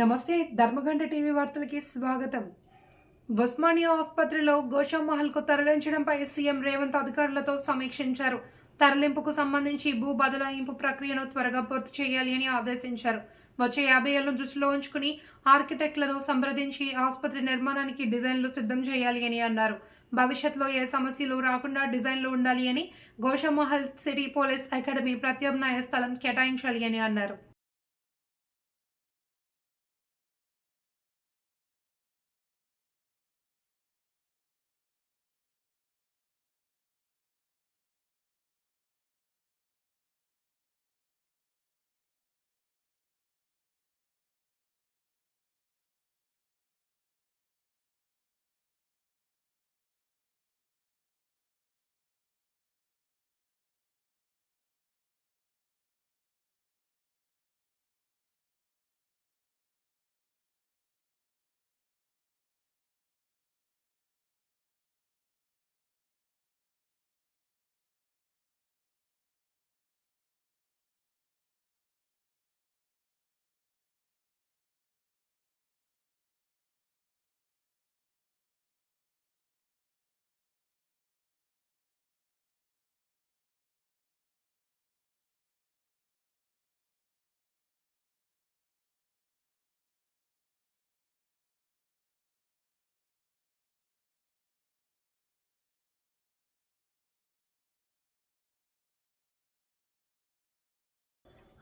నమస్తే ధర్మగంట టీవీ వార్తలకి స్వాగతం. ఉస్మానియా ఆసుపత్రిలో గోషామహల్కు తరలించడంపై సీఎం రేవంత్ అధికారులతో సమీక్షించారు. తరలింపుకు సంబంధించి భూ బదలాయింపు ప్రక్రియను త్వరగా పూర్తి చేయాలి అని ఆదేశించారు. వచ్చే యాభై ఏళ్ళను దృష్టిలో ఉంచుకుని ఆర్కిటెక్ట్లను సంప్రదించి ఆసుపత్రి నిర్మాణానికి డిజైన్లు సిద్ధం చేయాలి అని అన్నారు. భవిష్యత్తులో ఏ సమస్యలు రాకుండా డిజైన్లు ఉండాలి అని గోషామహల్ సిటీ పోలీస్ అకాడమీ ప్రత్యామ్నాయ స్థలం కేటాయించాలి అని అన్నారు.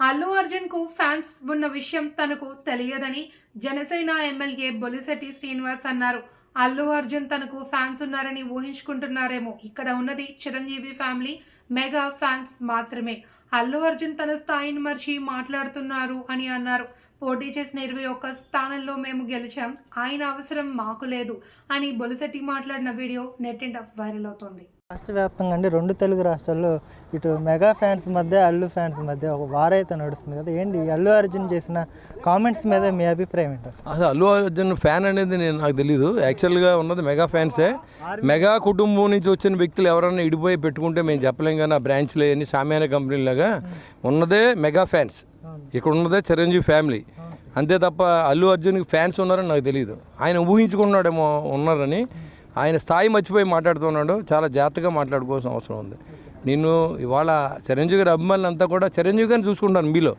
అల్లు అర్జున్కు ఫ్యాన్స్ ఉన్న విషయం తనకు తెలియదని జనసేన ఎమ్మెల్యే బొలిశెట్టి శ్రీనివాస్ అన్నారు. అల్లు అర్జున్ తనకు ఫ్యాన్స్ ఉన్నారని ఊహించుకుంటున్నారేమో. ఇక్కడ ఉన్నది చిరంజీవి ఫ్యామిలీ మెగా ఫ్యాన్స్ మాత్రమే. అల్లు అర్జున్ తన స్థాయిని మర్చి మాట్లాడుతున్నారు అని అన్నారు. పోటీ చేసిన ఇరవై ఒక్క స్థానంలో మేము గెలిచాం. ఆయన అవసరం మాకు లేదు అని బొలిశెట్టి మాట్లాడిన వీడియో నెట్టింట వైరల్ అవుతోంది. రాష్ట్ర వ్యాప్తంగా అండి రెండు తెలుగు రాష్ట్రాల్లో ఇటు మెగా ఫ్యాన్స్ మధ్య అల్లు ఫ్యాన్స్ మధ్య ఒక వారైతే నడుస్తుంది కదా. ఏంటి అల్లు అర్జున్ చేసిన కామెంట్స్ మీద మీ అభిప్రాయం ఏంటారు అసలు అల్లు అర్జున్ ఫ్యాన్ అనేది నేను నాకు తెలియదు యాక్చువల్గా ఉన్నది మెగా ఫ్యాన్సే. మెగా కుటుంబం నుంచి వచ్చిన వ్యక్తులు ఎవరైనా ఇడిపోయి పెట్టుకుంటే మేము చెప్పలేం కానీ ఆ బ్రాంచ్లు అన్ని సామాన్య కంపెనీలాగా ఉన్నదే మెగా ఫ్యాన్స్. ఇక్కడ ఉన్నదే చిరంజీవి ఫ్యామిలీ. అంతే తప్ప అల్లు అర్జున్కి ఫ్యాన్స్ ఉన్నారని నాకు తెలియదు ఆయన ఊహించుకున్నాడేమో ఉన్నారని. ఆయన స్థాయి మర్చిపోయి మాట్లాడుతున్నాడు. చాలా జాగ్రత్తగా మాట్లాడుకోవాల్సిన అవసరం ఉంది. నిన్ను ఇవాళ చిరంజీవి గారి అభిమానులు అంతా కూడా చిరంజీవి గారిని చూసుకుంటాను మీలో.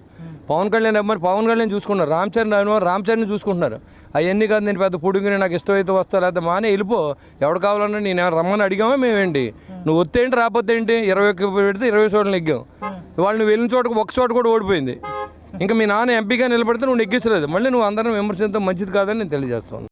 పవన్ కళ్యాణ్ అభిమాని పవన్ కళ్యాణ్ చూసుకుంటున్నారు రామ్ చరణ్ అభిమాని రామ్ చరణ్ చూసుకుంటున్నారు. అవన్నీ కాదు నేను పెద్ద పొడుగుని నాకు ఇష్టమైతే వస్తా లేదా మానే వెళ్ళిపో. ఎవడు కావాలన్నా నేను రమ్మని అడిగామా మేమేంటి? నువ్వు వస్తే ఏంటి రాకపోతే ఏంటి? ఇరవై ఒక్క పెడితే ఇరవై చోట్ల నెగ్గాం. ఇవాళ నువ్వు వెళ్ళిన చోటకు ఒక చోట కూడా ఓడిపోయింది. ఇంకా మీ నాన్న ఎంపీగా నిలబడితే నువ్వు నెగ్గించలేదు. మళ్ళీ నువ్వు అందరం విమర్శించడం మంచిది కాదని నేను తెలియజేస్తాను.